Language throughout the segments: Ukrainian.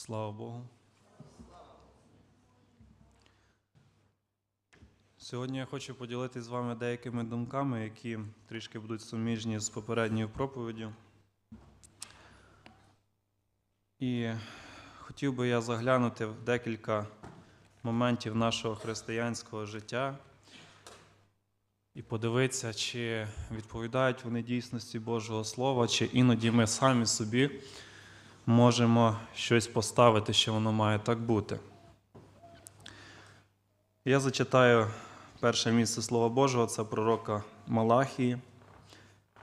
Слава Богу. Сьогодні я хочу поділитися з вами деякими думками, які трішки будуть суміжні з попередньою проповіддю. І хотів би я заглянути в декілька моментів нашого християнського життя і подивитися, чи відповідають вони дійсності Божого Слова, чи іноді ми самі собі можемо щось поставити, що воно має так бути. Я зачитаю перше місце Слова Божого, це пророка Малахії,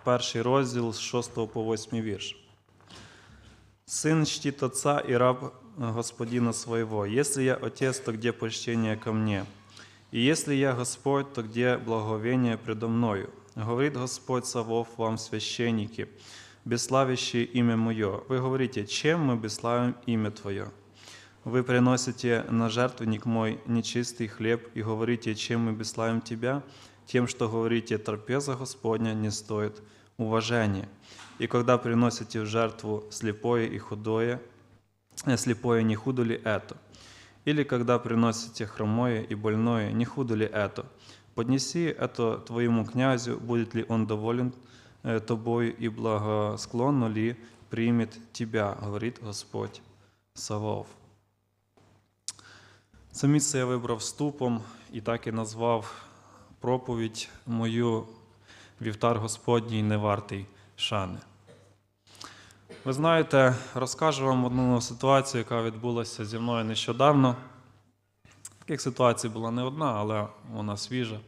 перший розділ з 6 по 8 вірш. Сын чтит отца и раб господина своего. Если я отец, то где почтение ко мне? И если я Господь, то где благовение предо мною? Говорит Господь Савов вам, священники, бесславящие имя Мое. Вы говорите, чем мы бесславим имя Твое? Вы приносите на жертвенник мой нечистый хлеб и говорите, чем мы бесславим Тебя? Тем, что говорите, трапеза Господня не стоит уважения. И когда приносите в жертву слепое и худое, э, слепое, не худо ли это? Или когда приносите хромое и больное, не худо ли это? Поднеси это твоему князю, будет ли он доволен тобою и благосклонно ли примет тебя, говорит Господь Савов. Це місце я вибрав вступом і так і назвав проповідь мою Вівтар Господній не вартий шани. Ви знаєте, розкажу вам одну ситуацію, яка відбулася зі мною нещодавно. Таких ситуацій була не одна, але вона свіжа.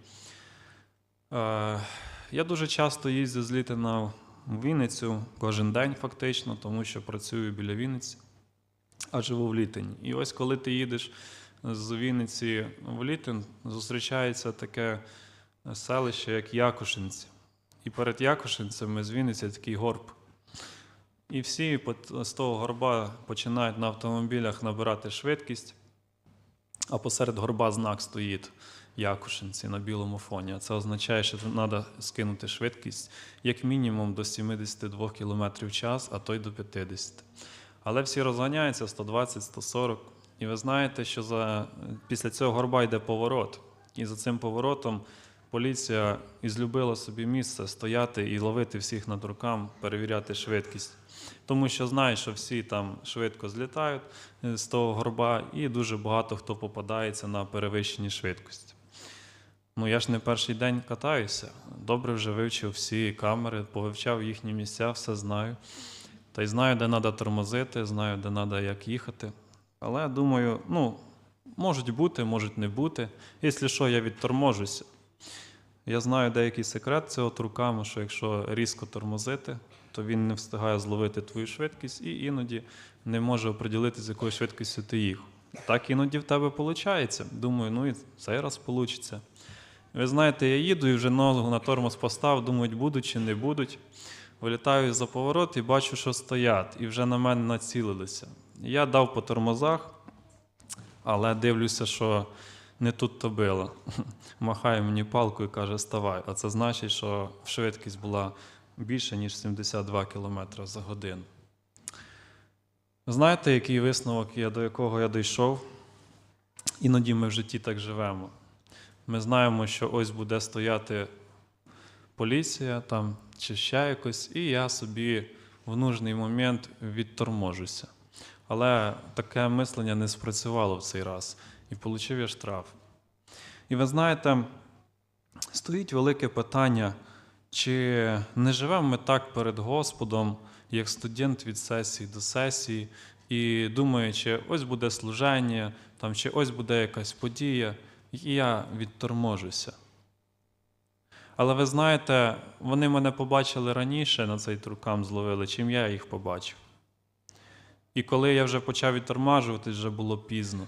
Я дуже часто їздю з Літина в Вінницю кожен день, фактично, тому що працюю біля Вінниці, а живу в Літині. І ось коли ти їдеш з Вінниці в Літин, зустрічається таке селище, як Якушинці. І перед Якушинцями з Вінниці такий горб. І всі з того горба починають на автомобілях набирати швидкість, а посеред горба знак стоїть Якушинці на білому фоні. Це означає, що треба скинути швидкість як мінімум до 72 км в час, а то й до 50. Але всі розганяються 120, 140. І ви знаєте, що за, після цього горба йде поворот. І за цим поворотом поліція ізлюбила собі місце стояти і ловити всіх над рукам, перевіряти швидкість. Тому що знає, що всі там швидко злітають е, з того горба, і дуже багато хто попадається на перевищені швидкості. Ну, я ж не перший день катаюся. Добре вже вивчив всі камери, повивчав їхні місця, все знаю. Та й знаю, де треба тормозити, знаю, де треба як їхати. Але думаю, ну, можуть бути, можуть не бути. Якщо що, я відторможуся. Я знаю деякий секрет цього труками, що якщо різко тормозити, то він не встигає зловити твою швидкість і іноді не може оприділити, з якою швидкістю ти їх. Так іноді в тебе виходить. Думаю, ну і цей раз вийде. Ви знаєте, я їду і вже ногу на тормоз постав, думають, будуть чи не будуть. Вилітаю за поворот і бачу, що стоять, і вже на мене націлилися. Я дав по тормозах, але дивлюся, що не тут то било. Махає мені палкою і каже, ставай. А це значить, що швидкість була більше, ніж 72 км за годину. Знаєте, який висновок я, до якого я дійшов? Іноді ми в житті так живемо. Ми знаємо, що ось буде стояти поліція там чи ще якось, і я собі в нужний момент відторможуся. Але таке мислення не спрацювало в цей раз і отримав я штраф. І ви знаєте, стоїть велике питання, чи не живемо ми так перед Господом, як студент від сесії до сесії, і думаючи, ось буде служення, там, чи ось буде якась подія, і я відторможуся. Але ви знаєте, вони мене побачили раніше на цей трукам зловили, чим я їх побачив. І коли я вже почав відтормажувати, вже було пізно.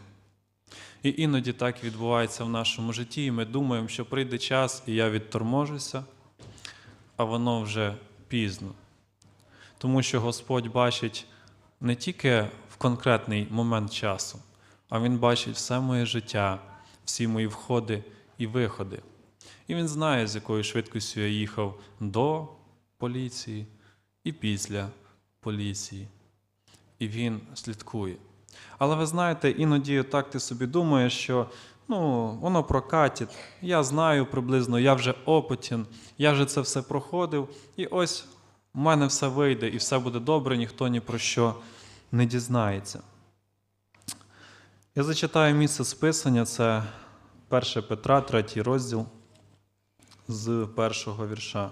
І іноді так відбувається в нашому житті, і ми думаємо, що прийде час, і я відторможуся, а воно вже пізно. Тому що Господь бачить не тільки в конкретний момент часу, а Він бачить все моє життя, всі мої входи і виходи. І він знає, з якою швидкістю я їхав до поліції і після поліції. І він слідкує. Але ви знаєте, іноді так ти собі думаєш, що ну, воно прокатить, я знаю приблизно, я вже опитен, я вже це все проходив, і ось у мене все вийде і все буде добре, ніхто ні про що не дізнається. Я зачитаю місце списання, це 1 Петра, 3 розділ з першого вірша.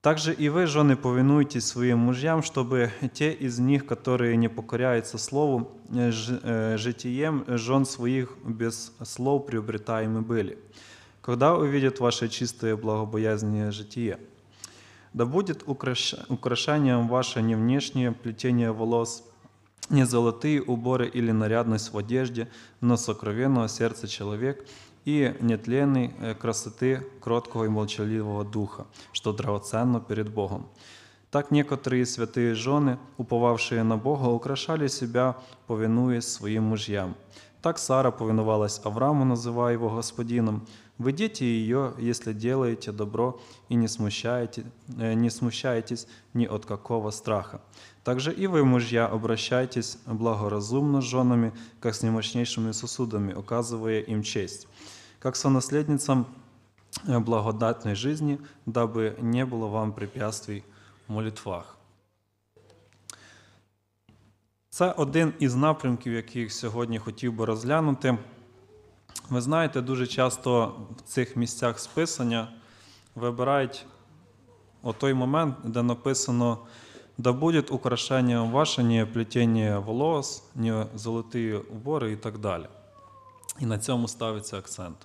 Также и вы, жены, повинуйтесь своим мужьям, чтобы те из них, которые не покоряются слову, э, ж- э, житием жен своих без слов приобретаемы были, когда увидят ваше чистое благобоязненное житие. Да будет украш- украшением ваше не внешнее плетение волос, не золотые уборы или нарядность в одежде, но сокровенного сердца человек и нетленной э, красоты кроткого и молчаливого духа, что драгоценно перед Богом. Так некоторые святые жены, уповавшие на Бога, украшали себя, повинуясь своим мужьям. Так Сара повиновалась Аврааму, называя его господином. Вы дети ее, если делаете добро и не, смущаете, э, не смущаетесь ни от какого страха. Также и вы, мужья, обращайтесь благоразумно с женами, как с немощнейшими сосудами, оказывая им честь, как сонаследницам э, благодатной жизни, дабы не было вам препятствий в молитвах. Це один із напрямків, яких сьогодні хотів би розглянути. Ви знаєте, дуже часто в цих місцях списання вибирають отой момент, де написано «Да будет украшением ваше не плетение волос, не золотые убори і так далі. І на цьому ставиться акцент.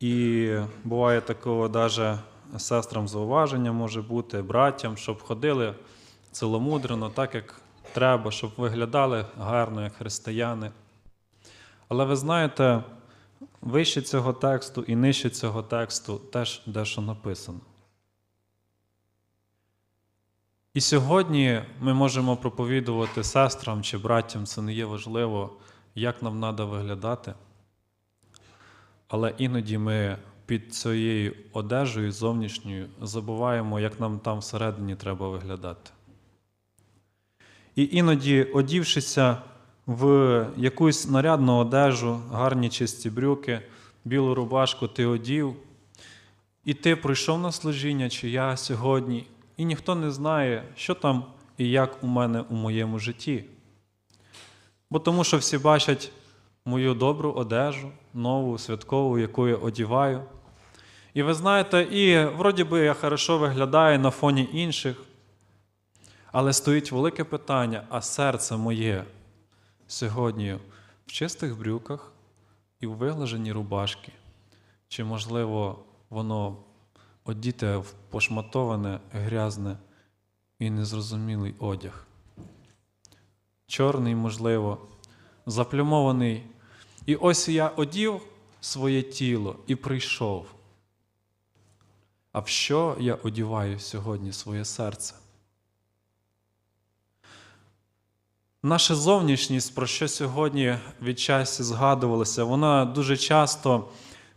І буває такого навіть сестрам зауваження може бути, братям, щоб ходили ціломудрено, так як треба, щоб виглядали гарно, як християни. Але ви знаєте, вище цього тексту і нижче цього тексту теж дещо написано. І сьогодні ми можемо проповідувати сестрам чи братям, це не є важливо, як нам треба виглядати. Але іноді ми під цією одежею зовнішньою забуваємо, як нам там всередині треба виглядати. І іноді, одівшися в якусь нарядну одежу, гарні чисті брюки, білу рубашку ти одів, і ти прийшов на служіння, чи я сьогодні, і ніхто не знає, що там і як у мене у моєму житті. Бо тому що всі бачать мою добру одежу, нову, святкову, яку я одіваю. І ви знаєте, і вроді би я хорошо виглядаю на фоні інших, але стоїть велике питання, а серце моє сьогодні в чистих брюках і в виглаженій рубашці? Чи, можливо, воно одіте в пошматоване, грязне і незрозумілий одяг? Чорний, можливо, заплюмований. І ось я одів своє тіло і прийшов. А в що я одіваю сьогодні своє серце? Наша зовнішність, про що сьогодні відчасті згадувалося, вона дуже часто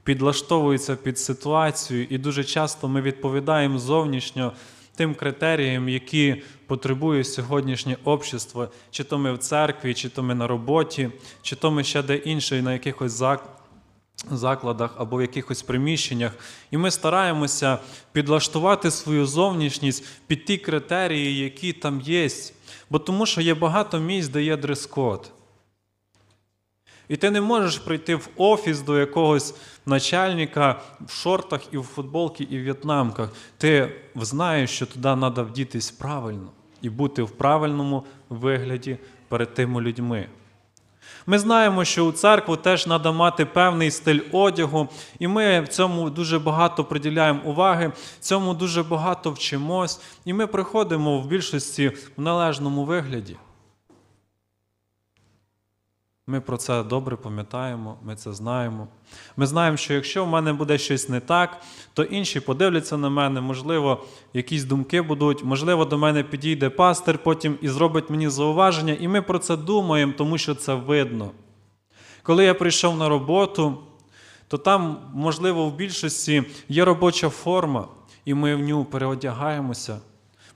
підлаштовується під ситуацію, і дуже часто ми відповідаємо зовнішньо тим критеріям, які потребує сьогоднішнє общество, чи то ми в церкві, чи то ми на роботі, чи то ми ще де інше, на якихось зак- закладах або в якихось приміщеннях. І ми стараємося підлаштувати свою зовнішність під ті критерії, які там є. Бо тому що є багато місць, де є дрес-код. І ти не можеш прийти в офіс до якогось начальника в шортах і в футболці, і в в'єтнамках. Ти знаєш, що туди треба вдітись правильно і бути в правильному вигляді перед тими людьми. Ми знаємо, що у церкву теж треба мати певний стиль одягу, і ми в цьому дуже багато приділяємо уваги, цьому дуже багато вчимось, і ми приходимо в більшості в належному вигляді. Ми про це добре пам'ятаємо, ми це знаємо. Ми знаємо, що якщо в мене буде щось не так, то інші подивляться на мене, можливо, якісь думки будуть, можливо, до мене підійде пастир потім і зробить мені зауваження, і ми про це думаємо, тому що це видно. Коли я прийшов на роботу, то там, можливо, в більшості є робоча форма, і ми в нього переодягаємося.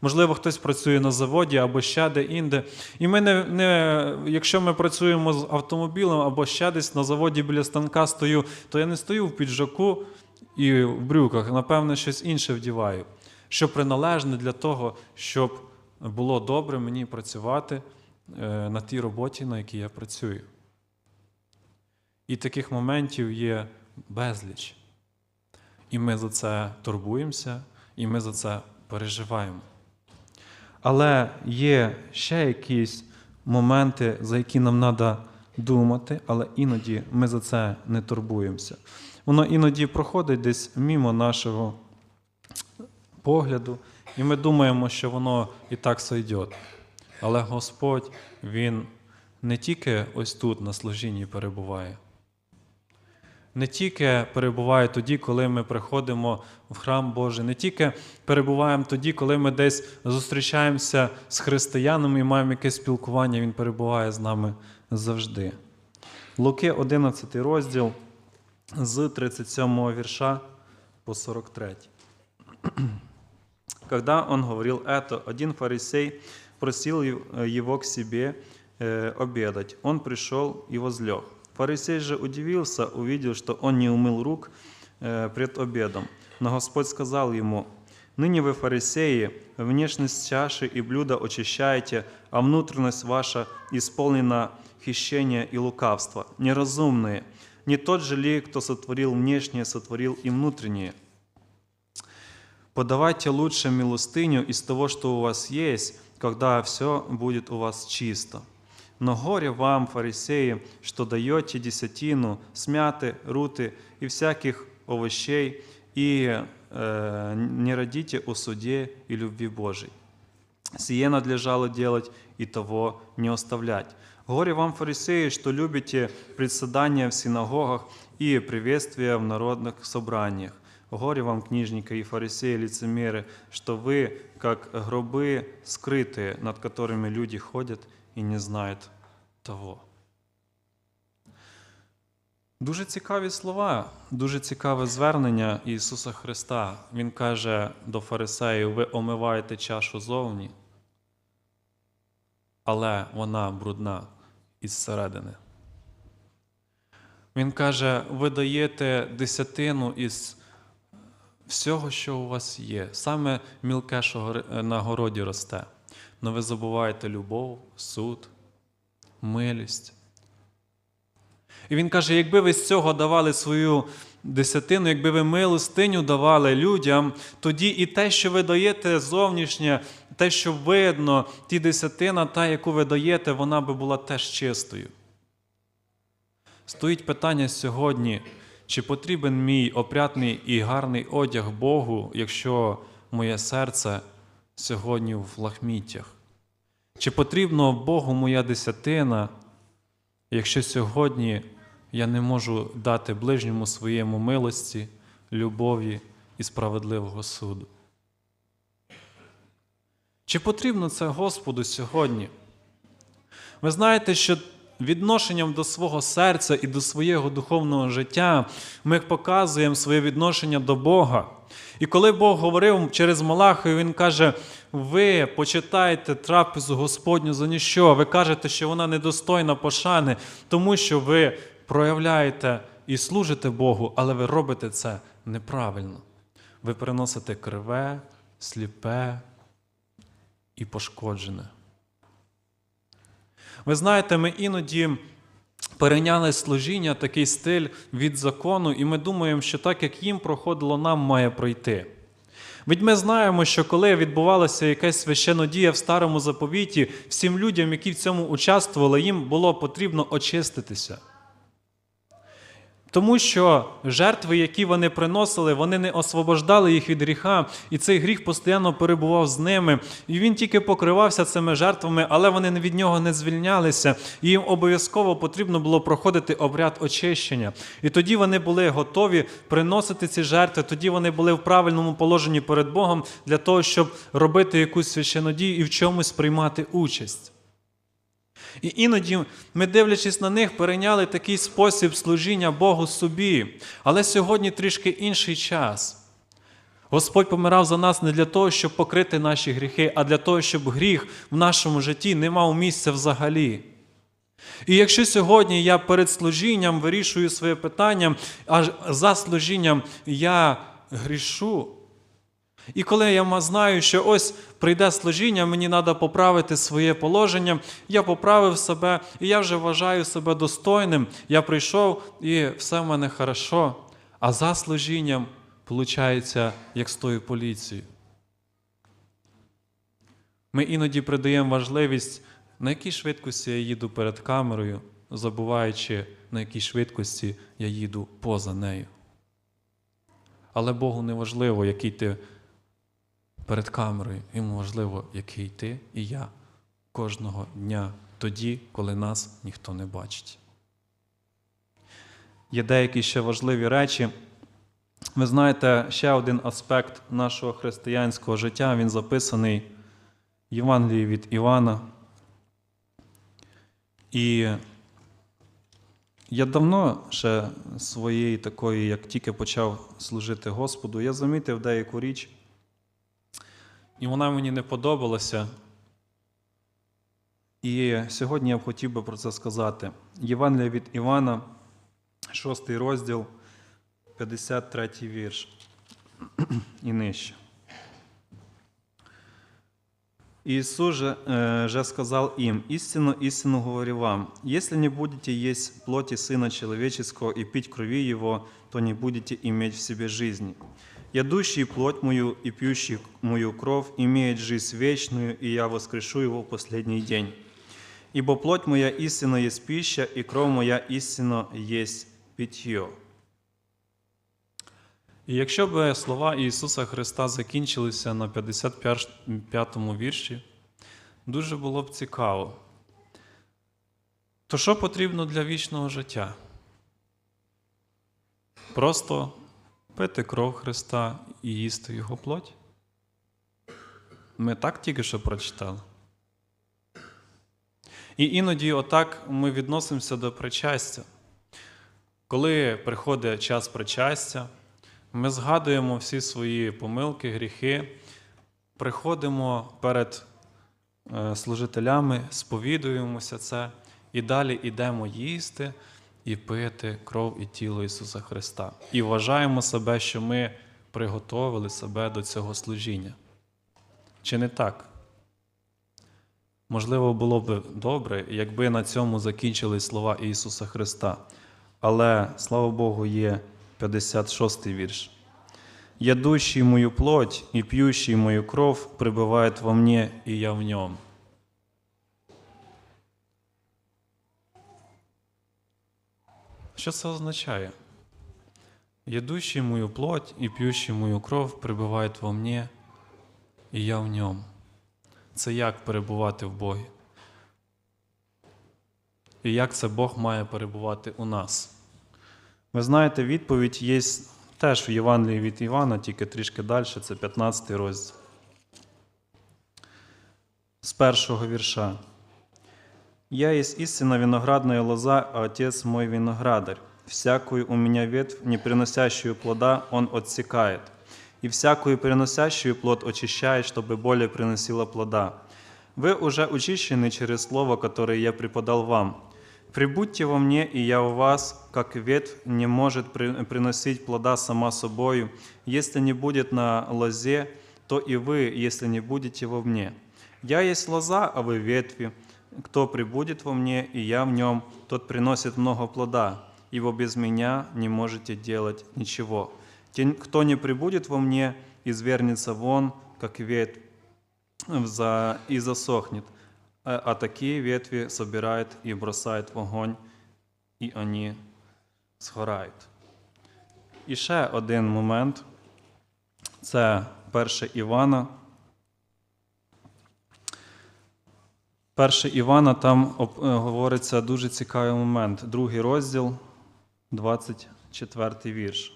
Можливо, хтось працює на заводі або ще де-інде. І ми не, не, якщо ми працюємо з автомобілем або ще десь на заводі біля станка стою, то я не стою в піджаку і в брюках, напевне, щось інше вдіваю, що приналежне для того, щоб було добре мені працювати е, на тій роботі, на якій я працюю. І таких моментів є безліч. І ми за це турбуємося, і ми за це переживаємо. Але є ще якісь моменти, за які нам треба думати, але іноді ми за це не турбуємося. Воно іноді проходить десь мімо нашого погляду, і ми думаємо, що воно і так сойде. Але Господь, Він не тільки ось тут на служінні перебуває, не тільки перебуває тоді, коли ми приходимо в храм Божий, не тільки перебуваємо тоді, коли ми десь зустрічаємося з християнами і маємо якесь спілкування, Він перебуває з нами завжди. Луки 11 розділ з 37 вірша по 43. Когда он говорил это, один фарисей просил его к себе э, обедать. Он пришел и возлег. Фарисей же удивился, увидел, что он не умыл рук э, пред обедом. Но Господь сказал ему, «Ныне вы, фарисеи, внешность чаши и блюда очищаете, а внутренность ваша исполнена хищения и лукавства. Неразумные, не тот же ли, кто сотворил внешнее, сотворил и внутреннее? Подавайте лучше милостыню из того, что у вас есть, когда все будет у вас чисто. Но горе вам, фарисеи, что даете десятину, смяты, руты и всяких овощей, и э, не родите о суде и любви Божией. Сие надлежало делать и того не оставлять. Горе вам, фарисеи, что любите председания в синагогах и приветствия в народных собраниях. Горе вам, книжники и фарисеи, лицемеры, что вы, как гробы скрытые, над которыми люди ходят и не знають того. Дуже цікаві слова, дуже цікаве звернення Ісуса Христа. Він каже до фарисеїв: ви омиваєте чашу зовні, але вона брудна із середини. Він каже: ви даєте десятину із всього, що у вас є, саме мілке, що на городі росте. Но ви забуваєте любов, суд, милість. І він каже: якби ви з цього давали свою десятину, якби ви милостиню давали людям, тоді і те, що ви даєте зовнішнє, те, що видно, ті десятина, та, яку ви даєте, вона би була теж чистою. Стоїть питання сьогодні, чи потрібен мій опрятний і гарний одяг Богу, якщо моє серце сьогодні в лахміттях? Чи потрібно Богу моя десятина, якщо сьогодні я не можу дати ближньому своєму милості, любові і справедливого суду? Чи потрібно це Господу сьогодні? Ви знаєте, що відношенням до свого серця і до свого духовного життя ми показуємо своє відношення до Бога. І коли Бог говорив через Малахію, Він каже: ви почитаєте трапезу Господню за ніщо, ви кажете, що вона недостойна пошани, тому що ви проявляєте і служите Богу, але ви робите це неправильно. Ви приносите криве, сліпе і пошкоджене. Ви знаєте, ми іноді перейняли служіння, такий стиль від закону, і ми думаємо, що так, як їм проходило, нам має пройти. Ведь ми знаємо, що коли відбувалася якась священодія в старому заповіті, всім людям, які в цьому участвували, їм було потрібно очиститися. Тому що жертви, які вони приносили, вони не освобождали їх від гріха, і цей гріх постійно перебував з ними. І він тільки покривався цими жертвами, але вони від нього не звільнялися. І їм обов'язково потрібно було проходити обряд очищення. І тоді вони були готові приносити ці жертви, тоді вони були в правильному положенні перед Богом для того, щоб робити якусь священодію і в чомусь приймати участь. І іноді ми, дивлячись на них, перейняли такий спосіб служіння Богу собі. Але сьогодні трішки інший час. Господь помирав за нас не для того, щоб покрити наші гріхи, а для того, щоб гріх в нашому житті не мав місця взагалі. І якщо сьогодні я перед служінням вирішую своє питання, а за служінням я грішу, і коли я знаю, що ось прийде служіння, мені треба поправити своє положення, я поправив себе, і я вже вважаю себе достойним. Я прийшов, і все в мене хорошо. А за служінням, виходить, як з тою поліцією. Ми іноді придаємо важливість, на якій швидкості я їду перед камерою, забуваючи, на якій швидкості я їду поза нею. Але Богу не важливо, який ти перед камерою, йому важливо, який ти і я кожного дня, тоді, коли нас ніхто не бачить. Є деякі ще важливі речі. Ви знаєте, ще один аспект нашого християнського життя, він записаний в Євангелії від Івана. І я давно ще своєї такої, як тільки почав служити Господу, я замітив деяку річ, і вона мені не подобалася. І сьогодні я б хотів би про це сказати. Євангелія від Івана, 6 розділ, 53 вірш і нижче. Иисус же, э, же сказал им, «Истину, истину говорю вам, если не будете есть плоти Сына Человеческого и пить крови Его, то не будете иметь в себе жизни. Ядущий плоть мою и пьющий мою кровь имеет жизнь вечную, и я воскрешу его в последний день. Ибо плоть моя истина есть пища, и кровь моя истина есть питье». І якщо б слова Ісуса Христа закінчилися на 55-му вірші, дуже було б цікаво. То що потрібно для вічного життя? Просто пити кров Христа і їсти Його плоть? Ми так тільки що прочитали. І іноді отак ми відносимося до причастя. Коли приходить час причастя, ми згадуємо всі свої помилки, гріхи, приходимо перед е, служителями, сповідуємося це і далі йдемо їсти і пити кров і тіло Ісуса Христа. І вважаємо себе, що ми приготовили себе до цього служіння. Чи не так? Можливо, було б добре, якби на цьому закінчились слова Ісуса Христа. Але, слава Богу, є 56 вірш. «Ядущий мою плоть и пьющий мою кров пребывает во мне, и я в нем». Що це означає? «Ядущий мою плоть і п'ющий мою кров пребувають во мне, і я в ньому. Це як перебувати в Богі? І як це Бог має перебувати у нас? Ви знаєте, відповідь є теж в Євангелії від Івана, тільки трішки далі, це 15 розділ. З першого вірша. «Я есть истинно виноградная лоза, а Отец мой виноградарь. Всякую у меня ветвь, не приносящую плода, Он отсекает, и всякую приносящую плод очищает, чтобы более приносила плода. Вы уже очищены через слово, которое я преподал вам. Прибудьте во мне, и я у вас, как ветвь не может при- приносить плода сама собою. Если не будет на лозе, то и вы, если не будете во мне. Я есть лоза, а вы ветви. Кто прибудет во мне, и я в нем, тот приносит много плода, ибо без меня не можете делать ничего. Кто не прибудет во мне, извернется вон, как ветвь, и засохнет. А, такие ветви собирают и бросают в огонь, і вони згорають. І ще один момент. Це 1 Івана. 1 Івана там об- е, говориться дуже цікавий момент. Другий розділ, 24 вірш.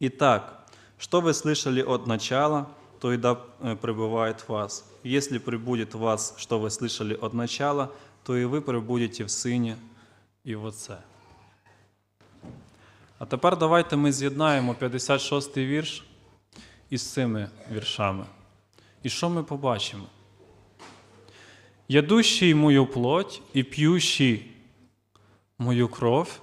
Итак, что вы слышали от начала, то и да э, пребывает в вас. Если прибудет в вас, что вы слышали от начала, то и вы пребудете в Сыне и в Отце. А тепер давайте ми з'єднаємо 56-й вірш із цими віршами. І що ми побачимо? Ядущий мою плоть і п'ющий мою кров,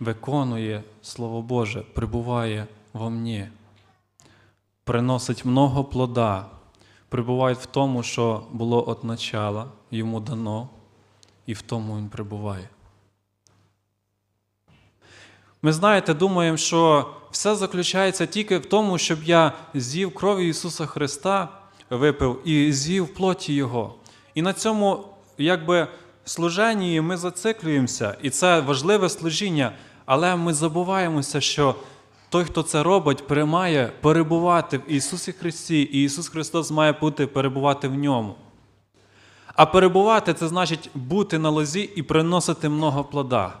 виконує Слово Боже, прибуває во мені, приносить много плода, прибуває в тому, що було от начала, йому дано, і в тому він прибуває. Ми знаєте, думаємо, що все заключається тільки в тому, щоб я з'їв крові Ісуса Христа, випив і з'їв плоті Його. І на цьому, якби, служенні ми зациклюємося, і це важливе служіння, але ми забуваємося, що той, хто це робить, має перебувати в Ісусі Христі, і Ісус Христос має бути перебувати в ньому. А перебувати це значить бути на лозі і приносити много плода.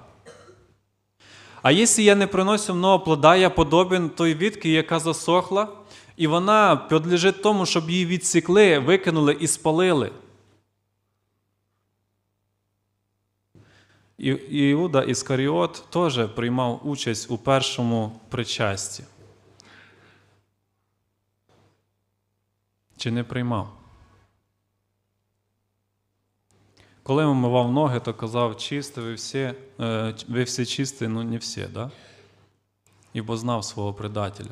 А якщо я не приношу много плода, я подобен той відки, яка засохла, і вона підлежить тому, щоб її відсікли, викинули і спалили. І Іуда Іскаріот теж приймав участь у першому причасті. Чи не приймав? Коли вимивав ноги, то казав, чисте, ви всі, е, ви всі чисті, ну не всі, да? Ібо знав свого предателя.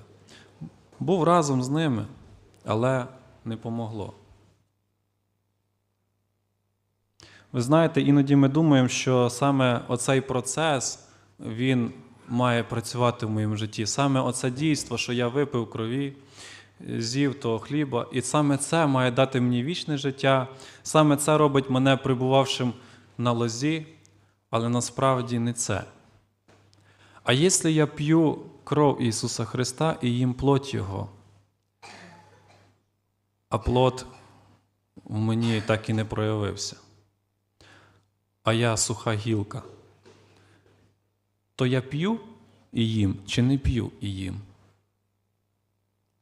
Був разом з ними, але не помогло. Ви знаєте, іноді ми думаємо, що саме оцей процес він має працювати в моєму житті. Саме оце дійство, що я випив крові, з'їв того хліба, і саме це має дати мені вічне життя, саме це робить мене прибувавшим на лозі, але насправді не це. А якщо я п'ю кров Ісуса Христа і їм плоть Його, а плод в мені так і не проявився, а я суха гілка, то я п'ю і їм чи не п'ю і їм?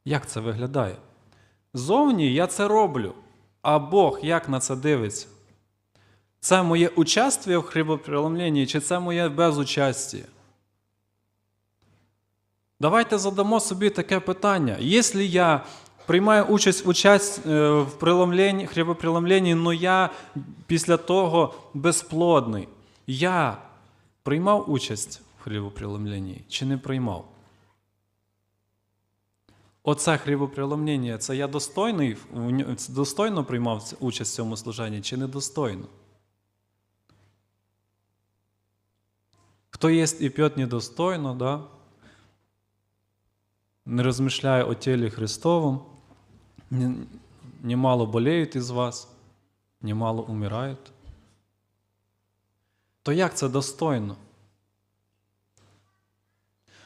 Як це виглядає? Зовні я це роблю, а Бог як на це дивиться? Це моє участвие в хлібопреломленні, чи це моє безучастя? Давайте задамо собі таке питання. Якщо я приймаю участь участь е, в преломленні, хлібопреломленні, але я після того безплодний, я приймав участь в хлібопреломленні чи не приймав? Оце хлібопреломлення, це я достойний, достойно приймав участь в цьому служенні чи недостойно? Хто єсть і п'є недостойно, да? не розмишляє о тілі Христовом, не- немало болеють із вас, немало умирають. То як це достойно?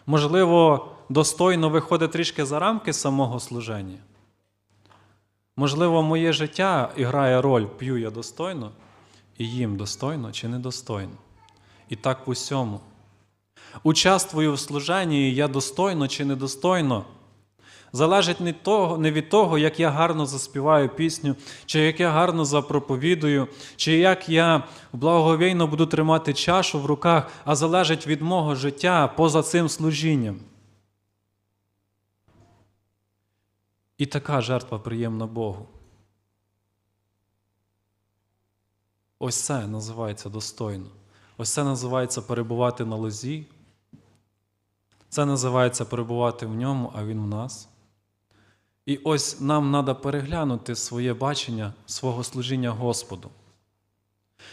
Можливо, достойно виходить трішки за рамки самого служення. Можливо, моє життя грає роль, п'ю я достойно, і їм достойно чи недостойно. І так в усьому. Участвую в служенні, я достойно чи недостойно. Залежить не, того, не від того, як я гарно заспіваю пісню, чи як я гарно запроповідую, чи як я благоговійно буду тримати чашу в руках, а залежить від мого життя поза цим служінням. І така жертва приємна Богу. Ось це називається достойно. Ось це називається перебувати на лозі. Це називається перебувати в ньому, а він в нас. І ось нам треба переглянути своє бачення свого служіння Господу.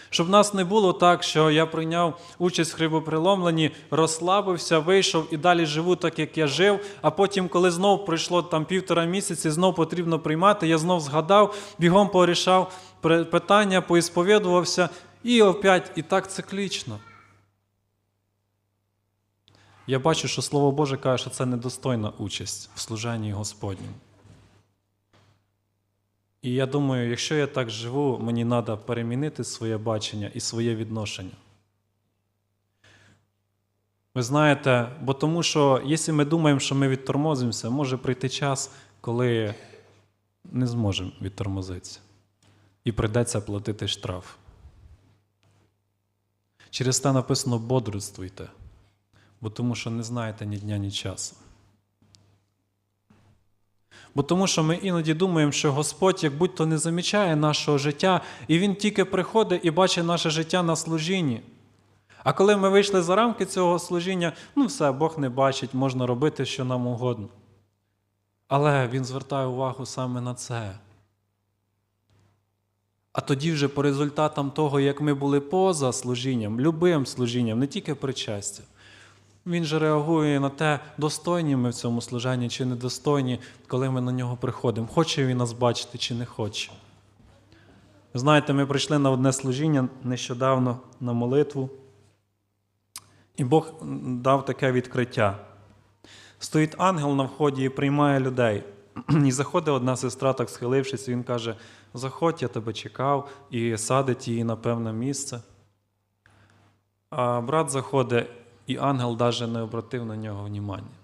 Щоб в нас не було так, що я прийняв участь в хлібоприломленні, розслабився, вийшов і далі живу так, як я жив. А потім, коли знов пройшло там півтора місяці, знов потрібно приймати, я знов згадав, бігом порішав питання, поісповідувався, і опять і так циклічно. Я бачу, що Слово Боже каже, що це недостойна участь в служенні Господнім. І я думаю, якщо я так живу, мені треба перемінити своє бачення і своє відношення. Ви знаєте, бо тому що, якщо ми думаємо, що ми відтормозимося, може прийти час, коли не зможемо відтормозитися. І прийдеться платити штраф. Через те написано бодрствуйте, бо тому що не знаєте ні дня, ні часу. Бо тому що ми іноді думаємо, що Господь як будь-то не замічає нашого життя, і Він тільки приходить і бачить наше життя на служінні. А коли ми вийшли за рамки цього служіння, ну все, Бог не бачить, можна робити, що нам угодно. Але Він звертає увагу саме на це. А тоді вже по результатам того, як ми були поза служінням, любим служінням, не тільки причастя, він же реагує на те, достойні ми в цьому служенні чи недостойні, коли ми на нього приходимо. Хоче він нас бачити чи не хоче. Знаєте, ми прийшли на одне служіння нещодавно на молитву, і Бог дав таке відкриття. Стоїть ангел на вході і приймає людей. І заходить одна сестра, так схилившись, і він каже: Заходь, я тебе чекав, і садить її на певне місце. А брат заходить, і ангел навіть не обратив на нього внимання.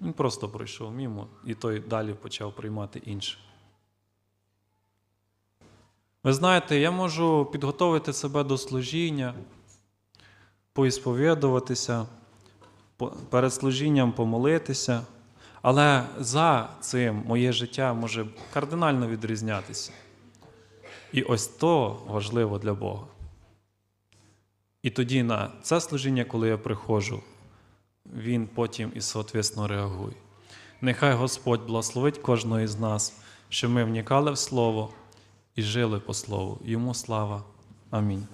Він просто пройшов мимо, і той далі почав приймати інших. Ви знаєте, я можу підготовити себе до служіння, поісповідуватися, перед служінням помолитися, але за цим моє життя може кардинально відрізнятися. І ось то важливо для Бога. І тоді на це служіння, коли я приходжу, він потім і соответственно реагує. Нехай Господь благословить кожного із нас, що ми вникали в Слово і жили по Слову. Йому слава. Амінь.